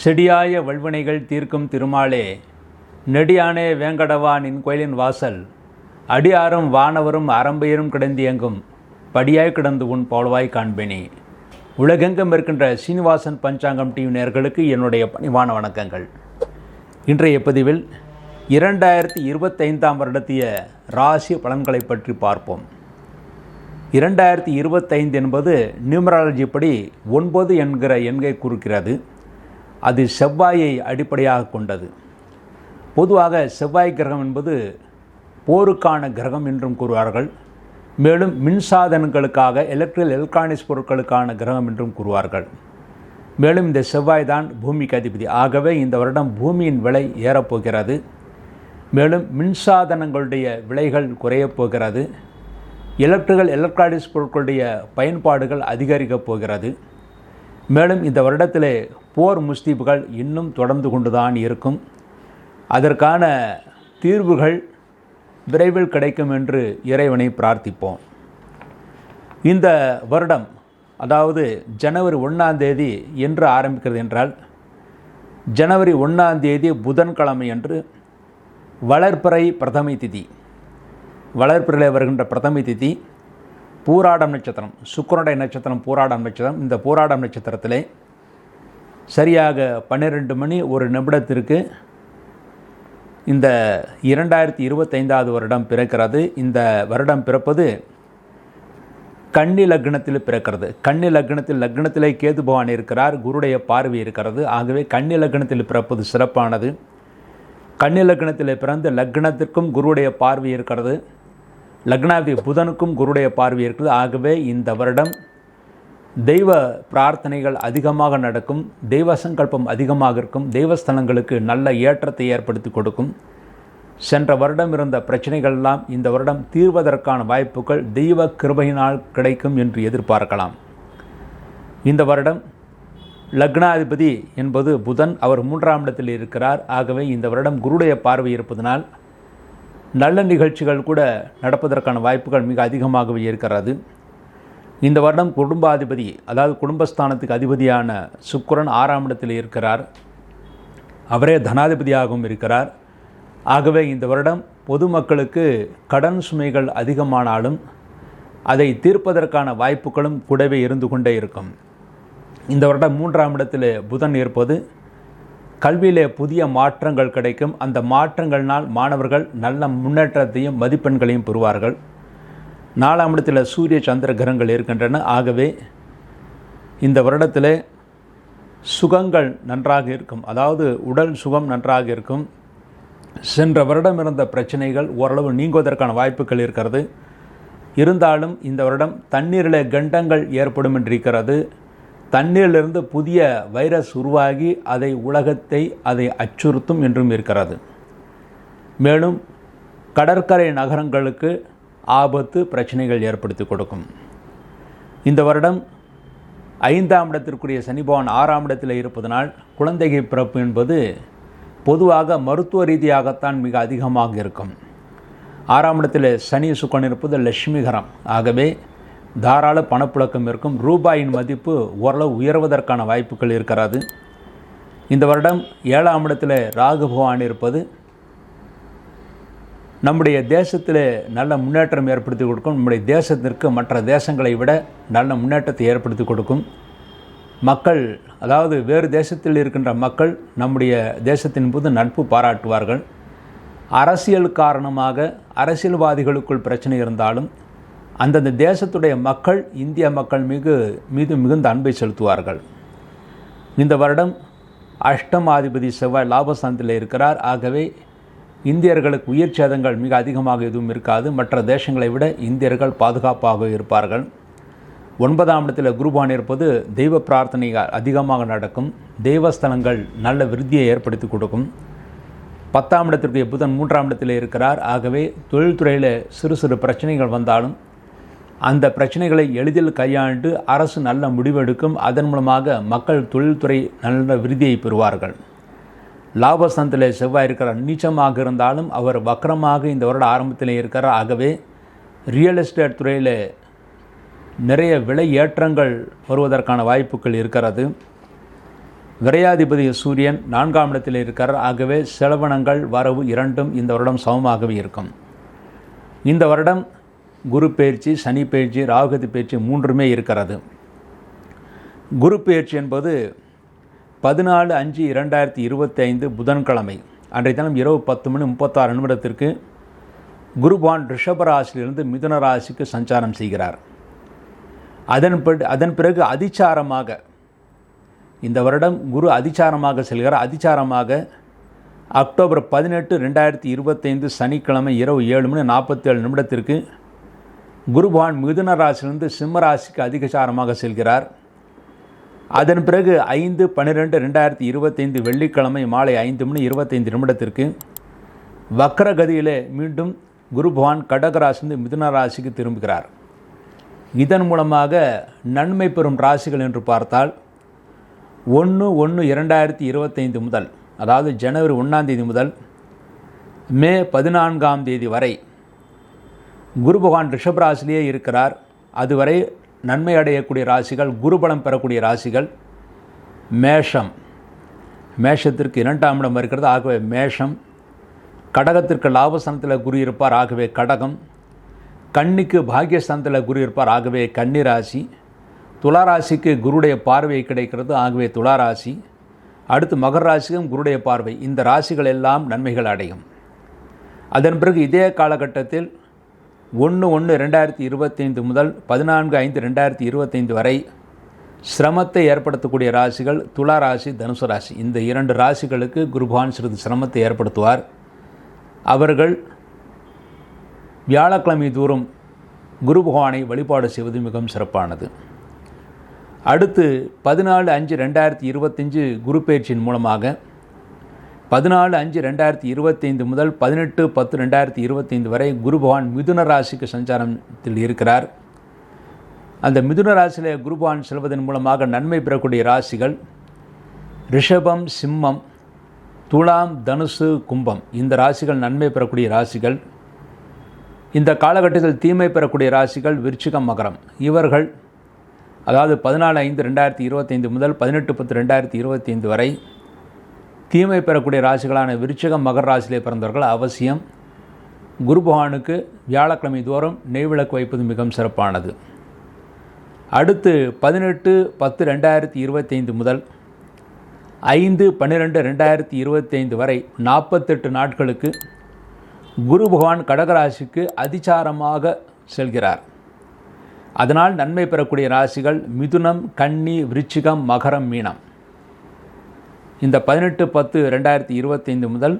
செடியாய வல்வினைகள் தீர்க்கும் திருமாலே நெடியானே வேங்கடவா நின் கோயிலின் வாசல் அடியாரும் வானவரும் அரம்பையரும் கிடந்து எங்கும் படியாய் கிடந்து உன் போலவாய் காண்பினி. உலகெங்கும் இருக்கின்ற சீனிவாசன் பஞ்சாங்கம் டிவி நேர்களுக்கு என்னுடைய பணிவான வணக்கங்கள். இன்றைய பதிவில் இரண்டாயிரத்தி இருபத்தைந்தாம் வருடத்திய ராசி பலன்களை பற்றி பார்ப்போம். இரண்டாயிரத்தி இருபத்தைந்து என்பது நியூமராலஜி படி ஒன்பது என்கிற எண்கை குறிக்கிறது அது செவ்வாயை அடிப்படையாக கொண்டது. பொதுவாக செவ்வாய் கிரகம் என்பது போருக்கான கிரகம் என்றும் கூறுவார்கள். மேலும் மின்சாதனங்களுக்காக எலக்ட்ரிக்கல் எலக்ட்ரானிக்ஸ் பொருட்களுக்கான கிரகம் என்றும் கூறுவார்கள். மேலும் இந்த செவ்வாய் தான் பூமிக்கு அதிபதி. ஆகவே இந்த வருடம் பூமியின் விலை ஏறப்போகிறது. மேலும் மின்சாதனங்களுடைய விலைகள் குறையப் போகிறது. எலக்ட்ரிக்கல் எலக்ட்ரானிக்ஸ் பொருட்களுடைய பயன்பாடுகள் அதிகரிக்கப் போகிறது. மேலும் இந்த வருடத்திலே போர் முஸ்தீப்புகள் இன்னும் தொடர்ந்து கொண்டுதான் இருக்கும். அதற்கான தீர்வுகள் விரைவில் கிடைக்கும் என்று இறைவனை பிரார்த்திப்போம். இந்த வருடம் அதாவது ஜனவரி ஒன்றாம் தேதி என்று ஆரம்பிக்கிறது என்றால் ஜனவரி ஒன்றாம் தேதி புதன்கிழமை அன்று வளர்ப்பறை பிரதமை திதி. வளர்ப்பிறையில் வருகின்ற பிரதமை திதி பூராடம் நட்சத்திரம் சுக்கரனுடைய நட்சத்திரம் பூராடம் நட்சத்திரம். இந்த பூராடம் நட்சத்திரத்திலே சரியாக பன்னிரெண்டு மணி ஒரு நிமிடத்திற்கு இந்த இரண்டாயிரத்தி இருபத்தைந்தாவது வருடம் பிறக்கிறது. இந்த வருடம் பிறப்பது கன்னி லக்னத்தில் பிறக்கிறது. கன்னி லக்னத்தில் லக்னத்திலே கேது பவான் இருக்கிறார் குருடைய பார்வை இருக்கிறது. ஆகவே கன்னி லக்னத்தில் பிறப்பது சிறப்பானது. கன்னி லக்னத்தில் பிறந்து லக்னத்திற்கும் குருடைய பார்வை இருக்கிறது. லக்னாதி புதனுக்கும் குருடைய பார்வை இருக்கிறது ஆகவே இந்த வருடம் தெய்வ பிரார்த்தனைகள் அதிகமாக நடக்கும். தெய்வ சங்கல்பம் அதிகமாக இருக்கும். தெய்வஸ்தலங்களுக்கு நல்ல ஏற்றத்தை ஏற்படுத்தி கொடுக்கும். சென்ற வருடம் இருந்த பிரச்சனைகள் எல்லாம் இந்த வருடம் தீர்வதற்கான வாய்ப்புகள் தெய்வ கிருபையினால் கிடைக்கும் என்று எதிர்பார்க்கலாம். இந்த வருடம் லக்னாதிபதி என்பது புதன். அவர் மூன்றாம் இடத்தில் இருக்கிறார். ஆகவே இந்த வருடம் குருடைய பார்வை இருப்பதனால் நல்ல நிகழ்ச்சிகள் கூட நடப்பதற்கான வாய்ப்புகள் மிக அதிகமாகவே இருக்கிறது. இந்த வருடம் குடும்பாதிபதி அதாவது குடும்பஸ்தானத்துக்கு அதிபதியான சுக்கரன் ஆறாம் இடத்தில் இருக்கிறார். அவரே தனாதிபதியாகவும் இருக்கிறார். ஆகவே இந்த வருடம் பொதுமக்களுக்கு கடன் சுமைகள் அதிகமானாலும் அதை தீர்ப்பதற்கான வாய்ப்புகளும் கூடவே இருந்து கொண்டே இருக்கும். இந்த வருடம் மூன்றாம் இடத்தில் புதன் இருப்பது கல்வியிலே புதிய மாற்றங்கள் கிடைக்கும். அந்த மாற்றங்கள்னால் மாணவர்கள் நல்ல முன்னேற்றத்தையும் மதிப்பெண்களையும் பெறுவார்கள். நாலாம் இடத்தில் சூரிய சந்திர கிரகங்கள் இருக்கின்றன. ஆகவே இந்த வருடத்தில் சுகங்கள் நன்றாக இருக்கும். அதாவது உடல் சுகம் நன்றாக இருக்கும். சென்ற வருடம் இருந்த பிரச்சனைகள் ஓரளவு நீங்குவதற்கான வாய்ப்புகள் இருக்கிறது. இருந்தாலும் இந்த வருடம் தண்ணீரில் கண்டங்கள் ஏற்படும் என்றிருக்கிறது தண்ணீரிலிருந்து புதிய வைரஸ் உருவாகி அதை உலகத்தை அதை அச்சுறுத்தும் என்றும் இருக்கிறது. மேலும் கடற்கரை நகரங்களுக்கு ஆபத்து பிரச்சனைகள் ஏற்படுத்தி கொடுக்கும். இந்த வருடம் ஐந்தாம் இடத்திற்குரிய சனிபவன் ஆறாம் இடத்தில் இருப்பதனால் குழந்தைகை பிறப்பு என்பது பொதுவாக மருத்துவ ரீதியாகத்தான் மிக அதிகமாக இருக்கும். ஆறாம் இடத்தில் சனி சுக்கன் இருப்பது லட்சுமிகரம் ஆகவே தாராள பணப்புழக்கம் இருக்கும். ரூபாயின் மதிப்பு ஓரளவு உயர்வதற்கான வாய்ப்புகள் இருக்கிறது. இந்த வருடம் ஏழாம் இடத்தில் ராகு பகவான் இருப்பது நம்முடைய தேசத்தில் நல்ல முன்னேற்றம் ஏற்படுத்தி கொடுக்கும். நம்முடைய தேசத்திற்கு மற்ற தேசங்களை விட நல்ல முன்னேற்றத்தை ஏற்படுத்தி கொடுக்கும். மக்கள் அதாவது வேறு தேசத்தில் இருக்கின்ற மக்கள் நம்முடைய தேசத்தின் போது நட்பு பாராட்டுவார்கள். அரசியல் காரணமாக அரசியல்வாதிகளுக்குள் பிரச்சனை இருந்தாலும் அந்தந்த தேசத்துடைய மக்கள் இந்திய மக்கள் மிகு மீது மிகுந்த அன்பை செலுத்துவார்கள். இந்த வருடம் அஷ்டமாதிபதி செவ்வாய் லாபஸ்தானத்தில் இருக்கிறார். ஆகவே இந்தியர்களுக்கு உயிர் சேதங்கள் மிக அதிகமாக எதுவும் இருக்காது. மற்ற தேசங்களை விட இந்தியர்கள் பாதுகாப்பாக இருப்பார்கள். ஒன்பதாம் இடத்தில் குருபான் இருப்பது தெய்வ பிரார்த்தனை அதிகமாக நடக்கும். தெய்வஸ்தலங்கள் நல்ல விருத்தியை ஏற்படுத்தி கொடுக்கும். பத்தாம் இடத்திற்கு புதன் மூன்றாம் இடத்தில் இருக்கிறார். ஆகவே தொழில்துறையில் சிறு சிறு பிரச்சனைகள் வந்தாலும் அந்த பிரச்சனைகளை எளிதில் கையாண்டு அரசு நல்ல முடிவெடுக்கும். அதன் மூலமாக மக்கள் தொழில்துறை நல்ல விருதியை பெறுவார்கள். லாபஸ்தானத்தில் செவ்வாய் இருக்கிறார். நீச்சமாக இருந்தாலும் அவர் வக்கரமாக இந்த வருட ஆரம்பத்தில் இருக்கிறார். ஆகவே ரியல் எஸ்டேட் துறையில் நிறைய விலை ஏற்றங்கள் வருவதற்கான வாய்ப்புகள் இருக்கிறது. விரையாதிபதி சூரியன் நான்காம் இடத்தில் இருக்கிறார். ஆகவே செலவனங்கள் வரவு இரண்டும் இந்த வருடம் சமமாகவே இருக்கும். இந்த வருடம் குரு பயிற்சி சனி பயிற்சி ராகுகதி பயிற்சி மூன்றுமே இருக்கிறது. குரு பயிற்சி என்பது பதினாலு அஞ்சு இரண்டாயிரத்தி இருபத்தி ஐந்து புதன்கிழமை அன்றைய தினம் இரவு பத்து மணி முப்பத்தாறு நிமிடத்திற்கு குருபான் ரிஷபராசிலிருந்து மிதுன ராசிக்கு சஞ்சாரம் செய்கிறார். அதன் அதன் பிறகு அதிச்சாரமாக இந்த வருடம் குரு அதிச்சாரமாக செல்கிறார். அதிச்சாரமாக அக்டோபர் பதினெட்டு ரெண்டாயிரத்தி இருபத்தைந்து சனிக்கிழமை இரவு ஏழு மணி நாற்பத்தேழு நிமிடத்திற்கு குருபான் மிதுன ராசியிலிருந்து சிம்ம ராசிக்கு அதிகசாரமாக செல்கிறார். அதன் பிறகு ஐந்து பன்னிரெண்டு ரெண்டாயிரத்தி இருபத்தைந்து வெள்ளிக்கிழமை மாலை ஐந்து மணி இருபத்தைந்து நிமிடத்திற்கு வக்கரகதியிலே மீண்டும் குரு பகவான் கடகராசிந்து மிதுன ராசிக்கு திரும்புகிறார். இதன் மூலமாக நன்மை பெறும் ராசிகள் என்று பார்த்தால் ஒன்று ஒன்று இரண்டாயிரத்தி இருபத்தைந்து முதல் அதாவது ஜனவரி ஒன்றாம் தேதி முதல் மே பதினான்காம் தேதி வரை குரு பகவான் ரிஷபராசிலேயே இருக்கிறார். அதுவரை நன்மை அடையக்கூடிய ராசிகள் குருபலம் பெறக்கூடிய ராசிகள் மேஷம். மேஷத்திற்கு இரண்டாம் இடம் இருக்கிறது. ஆகவே மேஷம் கடகத்திற்கு லாபஸ்தானத்தில் குரு இருப்பார். ஆகவே கடகம். கண்ணிக்கு பாக்கியஸ்தானத்தில் குரு இருப்பார். ஆகவே கன்னிராசி. துளாராசிக்கு குருடைய பார்வை கிடைக்கிறது. ஆகவே துளாராசி. அடுத்து மகர ராசிக்கும் குருடைய பார்வை. இந்த ராசிகள் எல்லாம் நன்மைகள் அடையும். அதன் பிறகு இதே காலகட்டத்தில் ஒன்று ஒன்று ரெண்டாயிரத்தி இருபத்தைந்து முதல் பதினான்கு ஐந்து ரெண்டாயிரத்தி இருபத்தைந்து வரை சிரமத்தை ஏற்படுத்தக்கூடிய ராசிகள் துலா ராசி தனுசு ராசி. இந்த இரண்டு ராசிகளுக்கு குருபான் சிறிது சிரமத்தை ஏற்படுத்துவார். அவர்கள் வியாழக்கிழமை தூரம் குரு பகவானை வழிபாடு செய்வது மிகவும் சிறப்பானது. அடுத்து பதினாலு அஞ்சு ரெண்டாயிரத்தி இருபத்தஞ்சு குரு பயிற்சியின் மூலமாக பதினாலு அஞ்சு ரெண்டாயிரத்தி இருபத்தைந்து முதல் பதினெட்டு பத்து ரெண்டாயிரத்தி இருபத்தைந்து வரை குரு பகவான் மிதுன ராசிக்கு சஞ்சாரத்தில் இருக்கிறார். அந்த மிதுன ராசியில் குரு பகவான் செல்வதன் மூலமாக நன்மை பெறக்கூடிய ராசிகள் ரிஷபம் சிம்மம் துலாம் தனுசு கும்பம். இந்த ராசிகள் நன்மை பெறக்கூடிய ராசிகள். இந்த காலகட்டத்தில் தீமை பெறக்கூடிய ராசிகள் விருச்சிகம் மகரம். இவர்கள் அதாவது பதினாலு ஐந்து ரெண்டாயிரத்தி இருபத்தைந்து முதல் பதினெட்டு பத்து ரெண்டாயிரத்தி இருபத்தைந்து வரை தீமை பெறக்கூடிய ராசிகளான விருச்சிகம் மகர ராசியிலே பிறந்தவர்கள் அவசியம் குரு பகவானுக்கு வியாழக்கிழமை தோறும் நெய்விளக்கு வைப்பது மிகவும் சிறப்பானது. அடுத்து பதினெட்டு பத்து ரெண்டாயிரத்தி இருபத்தைந்து முதல் ஐந்து பன்னிரெண்டு ரெண்டாயிரத்தி இருபத்தைந்து வரை நாற்பத்தெட்டு நாட்களுக்கு குரு பகவான் கடகராசிக்கு அதிசாரமாக செல்கிறார். அதனால் நன்மை பெறக்கூடிய ராசிகள் மிதுனம் கன்னி விருச்சிகம் மகரம் மீனம். இந்த பதினெட்டு பத்து ரெண்டாயிரத்தி இருபத்தைந்து முதல்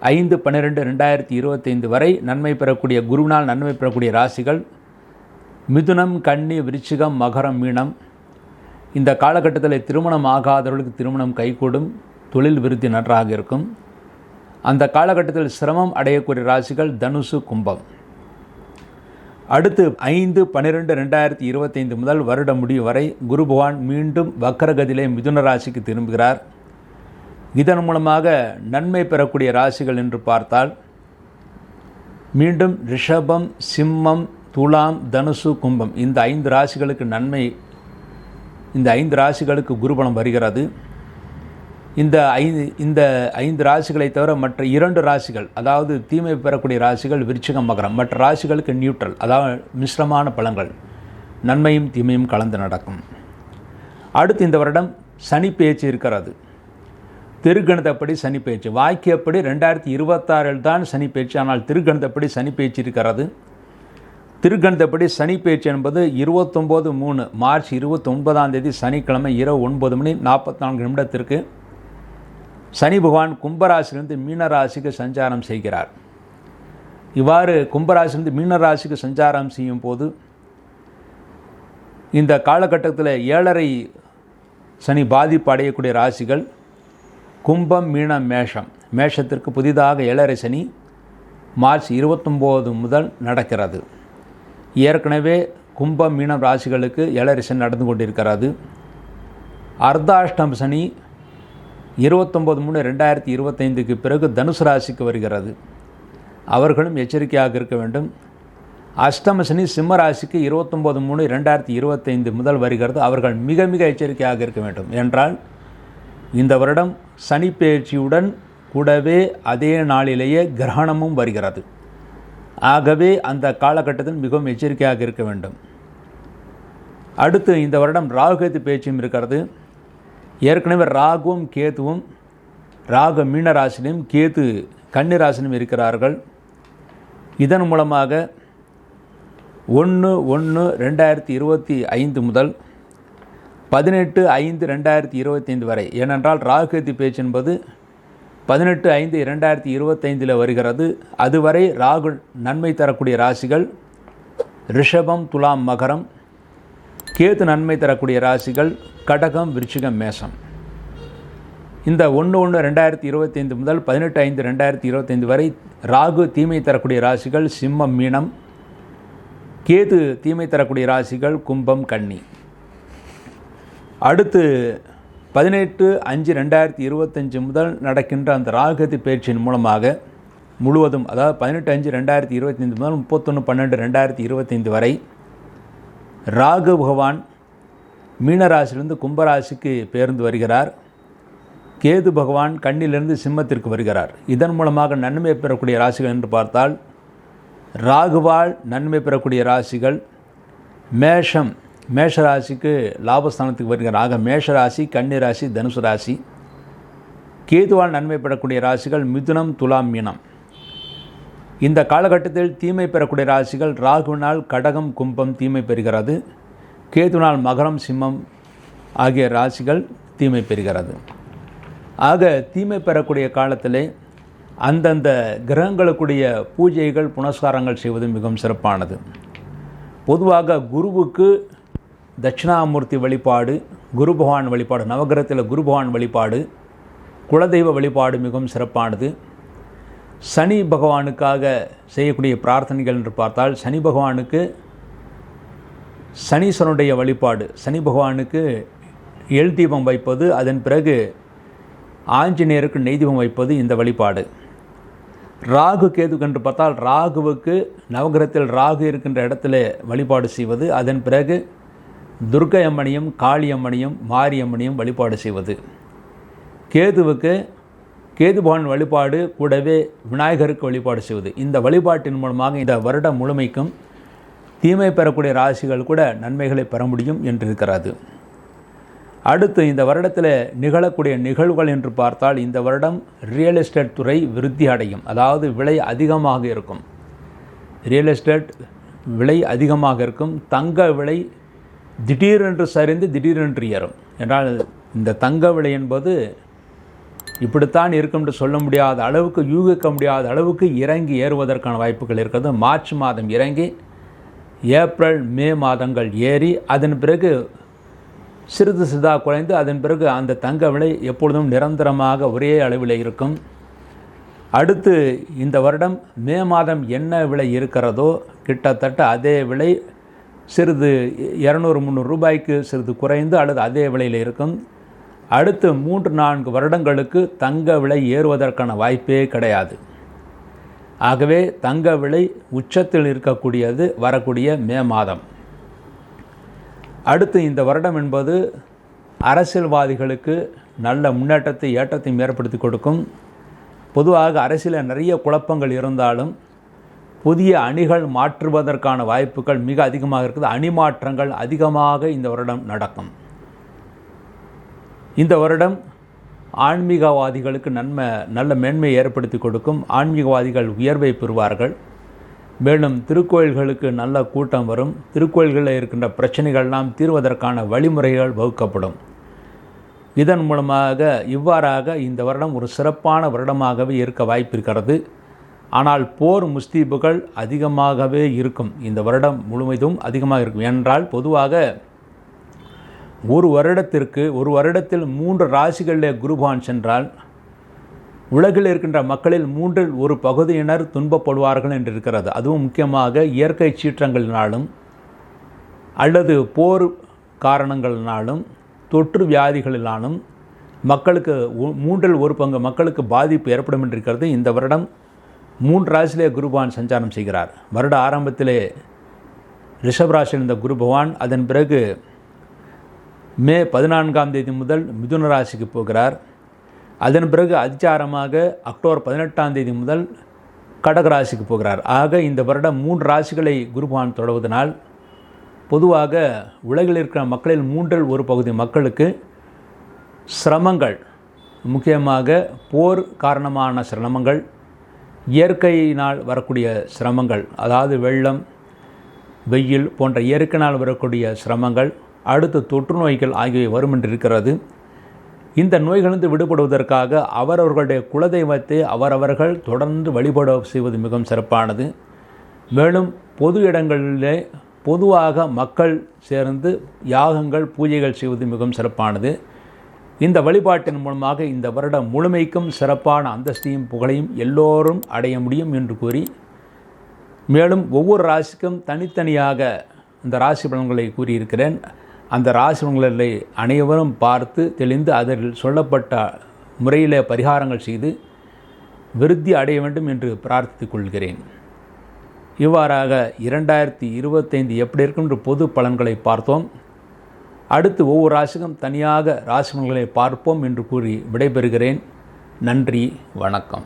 ஐந்து பன்னிரெண்டு ரெண்டாயிரத்தி இருபத்தைந்து வரை நன்மை பெறக்கூடிய குருவினால் நன்மை பெறக்கூடிய ராசிகள் மிதுனம் கன்னி விருச்சிகம் மகரம் மீனம். இந்த காலகட்டத்தில் திருமணம் ஆகாதவர்களுக்கு திருமணம் கைகூடும். தொழில் விருத்தி நன்றாக இருக்கும். அந்த காலகட்டத்தில் சிரமம் அடையக்கூடிய ராசிகள் தனுசு கும்பம். அடுத்து ஐந்து பன்னிரெண்டு ரெண்டாயிரத்தி இருபத்தைந்து முதல் வருடம் முடிவு வரை குரு பகவான் மீண்டும் வக்கரகதியிலே மிதுன ராசிக்கு திரும்புகிறார். இதன் மூலமாக நன்மை பெறக்கூடிய ராசிகள் என்று பார்த்தால் மீண்டும் ரிஷபம் சிம்மம் துலாம் தனுசு கும்பம் இந்த ஐந்து ராசிகளுக்கு நன்மை இந்த ஐந்து ராசிகளுக்கு குருபலம் வருகிறது. இந்த ஐந்து இந்த ஐந்து ராசிகளை தவிர மற்ற இரண்டு ராசிகள் அதாவது தீமை பெறக்கூடிய ராசிகள் விருச்சிகம் மகரம் மற்ற ராசிகளுக்கு நியூட்ரல் அதாவது மிஸ்ரமான பழங்கள் நன்மையும் தீமையும் கலந்து நடக்கும். அடுத்து இந்த வருடம் சனி பேச்சு இருக்கிறது. திருக்கணிதப்படி சனி பேச்சு வாக்கியப்படி ரெண்டாயிரத்தி இருபத்தாறில் தான் சனி பேச்சு ஆனால் திருக்கணிதப்படி சனி பேச்சு இருக்கிறது. திருக்கணிதப்படி சனி பேச்சு என்பது இருபத்தொம்போது மூணு மார்ச் இருபத்தொன்பதாம் தேதி சனிக்கிழமை இரவு ஒன்பது மணி நாற்பத்தி நான்கு நிமிடத்திற்கு சனி பகவான் கும்பராசிலிருந்து மீனராசிக்கு சஞ்சாரம் செய்கிறார். இவ்வாறு கும்பராசிலிருந்து மீனராசிக்கு சஞ்சாரம் செய்யும் போது இந்த காலகட்டத்தில் ஏழரை சனி பாதிப்பு அடையக்கூடிய ராசிகள் கும்பம் மீனம் மேஷம். மேஷத்திற்கு புதிதாக ஏழரை சனி மார்ச் இருபத்தொம்போது முதல் நடக்கிறது. ஏற்கனவே கும்பம் மீனம் ராசிகளுக்கு ஏழரை சனி நடந்து கொண்டிருக்கிறது. அர்த்தாஷ்டம் சனி இருபத்தொம்போது மூணு ரெண்டாயிரத்தி இருபத்தைந்துக்கு பிறகு தனுசு ராசிக்கு வருகிறது. அவர்களும் எச்சரிக்கையாக இருக்க வேண்டும். அஷ்டம சனி சிம்ம ராசிக்கு இருபத்தொம்போது மூணு ரெண்டாயிரத்தி இருபத்தைந்து முதல் வருகிறது. அவர்கள் மிக மிக எச்சரிக்கையாக இருக்க வேண்டும். என்றால் இந்த வருடம் சனிப்பெயர்ச்சியுடன் கூடவே அதே நாளிலேயே கிரகணமும் வருகிறது. ஆகவே அந்த காலகட்டத்தில் மிகவும் எச்சரிக்கையாக இருக்க வேண்டும். அடுத்து இந்த வருடம் ராகுகேத்து பேச்சும் இருக்கிறது. ஏற்கனவே ராகுவும் கேத்துவும் ராகு மீன கேத்து கேது இருக்கிறார்கள். இதன் மூலமாக ஒன்று ஒன்று ரெண்டாயிரத்தி இருபத்தி ஐந்து முதல் பதினெட்டு ஐந்து ரெண்டாயிரத்தி இருபத்தைந்து வரை. ஏனென்றால் ராகுகேது பேச்சு என்பது பதினெட்டு ஐந்து இரண்டாயிரத்தி இருபத்தைந்தில் வருகிறது. அதுவரை ராகு நன்மை தரக்கூடிய ராசிகள் ரிஷபம் துலாம் மகரம் கேது நன்மை தரக்கூடிய ராசிகள் கடகம் விருச்சிகம் மேசம் இந்த ஒன்று ஒன்று ரெண்டாயிரத்தி இருபத்தைந்து முதல் பதினெட்டு ஐந்து ரெண்டாயிரத்தி இருபத்தைந்து வரை ராகு தீமை தரக்கூடிய ராசிகள் சிம்மம் மீனம் கேது தீமை தரக்கூடிய ராசிகள் கும்பம் கன்னி. அடுத்து பதினெட்டு அஞ்சு ரெண்டாயிரத்தி இருபத்தஞ்சு முதல் நடக்கின்ற அந்த ராகுகதி பயிற்சியின் மூலமாக முழுவதும் அதாவது பதினெட்டு அஞ்சு ரெண்டாயிரத்தி இருபத்தைந்து முதல் முப்பத்தொன்று பன்னெண்டு ரெண்டாயிரத்தி இருபத்தைந்து வரை ராகு பகவான் மீனராசிலிருந்து கும்பராசிக்கு பேர்ந்து வருகிறார். கேது பகவான் கண்ணிலிருந்து சிம்மத்திற்கு வருகிறார். இதன் மூலமாக நன்மை பெறக்கூடிய ராசிகள் என்று பார்த்தால் ராகுவால் நன்மை பெறக்கூடிய ராசிகள் மேஷம் மேஷராசிக்கு லாபஸ்தானத்துக்கு வருகிறார் ஆக மேஷராசி கன்னி ராசி தனுசு ராசி. கேதுவால் நன்மை பெறக்கூடிய ராசிகள் மிதுனம் துலாம் மீனம். இந்த காலகட்டத்தில் தீமை பெறக்கூடிய ராசிகள் ராகுவினால் கடகம் கும்பம் தீமை பெறுகிறது. கேதுனால் மகரம் சிம்மம் ஆகிய ராசிகள் தீமை பெறுகிறது. ஆக தீமை பெறக்கூடிய காலத்திலே அந்தந்த கிரகங்களுக்குடைய பூஜைகள் புனஸ்காரங்கள் செய்வது மிகவும் சிறப்பானது. பொதுவாக குருவுக்கு தட்சிணாமூர்த்தி வழிபாடு குரு பகவான் வழிபாடு நவகிரகத்தில் குரு பகவான் வழிபாடு குலதெய்வ வழிபாடு மிகவும் சிறப்பானது. சனி பகவானுக்காக செய்யக்கூடிய பிரார்த்தனைகள் என்று பார்த்தால் சனி பகவானுக்கு சனீஸ்வரனுடைய வழிபாடு சனி பகவானுக்கு எல் தீபம் வைப்பது அதன் பிறகு ஆஞ்சநேயருக்கு நெய் தீபம் வைப்பது இந்த வழிபாடு. ராகு கேதுக்கு என்று பார்த்தால் ராகுவுக்கு நவகிரகத்தில் ராகு இருக்கின்ற இடத்துல வழிபாடு செய்வது அதன் பிறகு துர்க்கை அம்மனையும் காளியம்மனையும் மாரியம்மனையும் வழிபாடு செய்வது. கேதுவுக்கு கேதுபகவான் வழிபாடு கூடவே விநாயகருக்கு வழிபாடு செய்வது. இந்த வழிபாட்டின் மூலமாக இந்த வருடம் முழுமைக்கும் தீமை பெறக்கூடிய ராசிகள் கூட நன்மைகளை பெற முடியும் என்று இருக்கிறது அடுத்து இந்த வருடத்தில் நிகழக்கூடிய நிகழ்வுகள் என்று பார்த்தால் இந்த வருடம் ரியல் எஸ்டேட் துறை விருத்தி அடையும். அதாவது விலை அதிகமாக இருக்கும். ரியல் எஸ்டேட் விலை அதிகமாக இருக்கும். தங்க விலை திடீரென்று சரிந்து திடீரென்று ஏறும். என்றால் இந்த தங்க விலை என்பது இப்படித்தான் இருக்கும் என்று சொல்ல முடியாத அளவுக்கு யூகிக்க முடியாத அளவுக்கு இறங்கி ஏறுவதற்கான வாய்ப்புகள் இருக்கிறது. மார்ச் மாதம் இறங்கி ஏப்ரல் மே மாதங்கள் ஏறி அதன் பிறகு சிறிது சிறிதாக குறைந்து அதன் பிறகு அந்த தங்க விலை எப்பொழுதும் நிரந்தரமாக ஒரே அளவில் இருக்கும். அடுத்து இந்த வருடம் மே மாதம் என்ன விலை இருக்கிறதோ கிட்டத்தட்ட அதே விலை சிறிது இரநூறு முந்நூறு ரூபாய்க்கு சிறிது குறைந்து அல்லது அதே விலையில் இருக்கும். அடுத்து மூன்று நான்கு வருடங்களுக்கு தங்க விலை ஏறுவதற்கான வாய்ப்பே கிடையாது. ஆகவே தங்க விலை உச்சத்தில் இருக்கக்கூடியது வரக்கூடிய மே மாதம். அடுத்து இந்த வருடம் என்பது அரசியல்வாதிகளுக்கு நல்ல முன்னேற்றத்தை ஏற்றத்தையும் ஏற்படுத்தி கொடுக்கும். பொதுவாக அரசியலில் நிறைய குழப்பங்கள் இருந்தாலும் புதிய அணிகள் மாற்றுவதற்கான வாய்ப்புகள் மிக அதிகமாக இருக்குது. அணி மாற்றங்கள் அதிகமாக இந்த வருடம் நடக்கும். இந்த வருடம் ஆன்மீகவாதிகளுக்கு நன்மை நல்ல மேன்மையை ஏற்படுத்தி கொடுக்கும். ஆன்மீகவாதிகள் உயர்வை பெறுவார்கள். மேலும் திருக்கோயில்களுக்கு நல்ல கூட்டம் வரும். திருக்கோயில்களில் இருக்கின்ற பிரச்சனைகள்லாம் தீர்வதற்கான வழிமுறைகள் வகுக்கப்படும். இதன் மூலமாக இவ்வாறாக இந்த வருடம் ஒரு சிறப்பான வருடமாகவே இருக்க வாய்ப்பு இருக்கிறது ஆனால் போர் முஸ்தீபுகள் அதிகமாகவே இருக்கும். இந்த வருடம் முழுமைதும் அதிகமாக இருக்கும். என்றால் பொதுவாக ஒரு வருடத்திற்கு ஒரு வருடத்தில் மூன்று ராசிகளிலே குருபான் சென்றால் உலகில் இருக்கின்ற மக்களில் மூன்றில் ஒரு பகுதியினர் துன்பப்படுவார்கள் என்று இருக்கிறது. அதுவும் முக்கியமாக இயற்கை சீற்றங்களினாலும் அல்லது போர் காரணங்களினாலும் தொற்று வியாதிகளினாலும் மக்களுக்கு மூன்றில் ஒரு பங்கு மக்களுக்கு பாதிப்பு ஏற்படும் என்று இருக்கிறது. இந்த வருடம் மூன்று ராசியிலே குருபவான் சஞ்சாரம் செய்கிறார். வருட ஆரம்பத்திலே ரிஷப் ராசியில் இருந்த குரு பகவான் அதன் பிறகு மே பதினான்காம் தேதி முதல் மிதுன ராசிக்கு போகிறார். அதன் பிறகு அதிச்சாரமாக அக்டோபர் பதினெட்டாம் தேதி முதல் கடக ராசிக்கு போகிறார். ஆக இந்த வருடம் மூன்று ராசிகளை குருபவான் தொடர்வதனால் பொதுவாக உலகில் இருக்கிற மக்களில் மூன்றில் ஒரு பகுதி மக்களுக்கு சிரமங்கள் முக்கியமாக போர் காரணமான சிரமங்கள் இயற்கையினால் வரக்கூடிய சிரமங்கள் அதாவது வெள்ளம் வெயில் போன்ற இயற்கையினால் வரக்கூடிய சிரமங்கள் அடுத்து தொற்று நோய்கள் ஆகியவை வரும் என்று இருக்கிறது. இந்த நோய்களிலிருந்து விடுபடுவதற்காக அவரவர்களுடைய குலதெய்வத்தை அவரவர்கள் தொடர்ந்து வழிபட செய்வது மிகவும் சிறப்பானது. மேலும் பொது இடங்களிலே பொதுவாக மக்கள் சேர்ந்து யாகங்கள் பூஜைகள் செய்வது மிகவும் சிறப்பானது. இந்த வழிபாட்டின் மூலமாக இந்த வருடம் முழுமைக்கும் சிறப்பான அந்தஸ்தையும் புகழையும் எல்லோரும் அடைய முடியும் என்று கூறி மேலும் ஒவ்வொரு ராசிக்கும் தனித்தனியாக இந்த ராசி பலன்களை கூறியிருக்கிறேன். அந்த ராசி பலன்களை அனைவரும் பார்த்து தெளிந்து அதில் சொல்லப்பட்ட முறையில் பரிகாரங்கள் செய்து விருத்தி அடைய வேண்டும் என்று பிரார்த்தித்துக் கொள்கிறேன். இவ்வாறாக இரண்டாயிரத்தி இருபத்தைந்து எப்படி இருக்கும் என்று பொது பலன்களை பார்த்தோம். அடுத்து ஒவ்வொரு ராசிக்கும் தனியாக ராசிமன்களை பார்ப்போம் என்று கூறி விடைபெறுகிறேன். நன்றி வணக்கம்.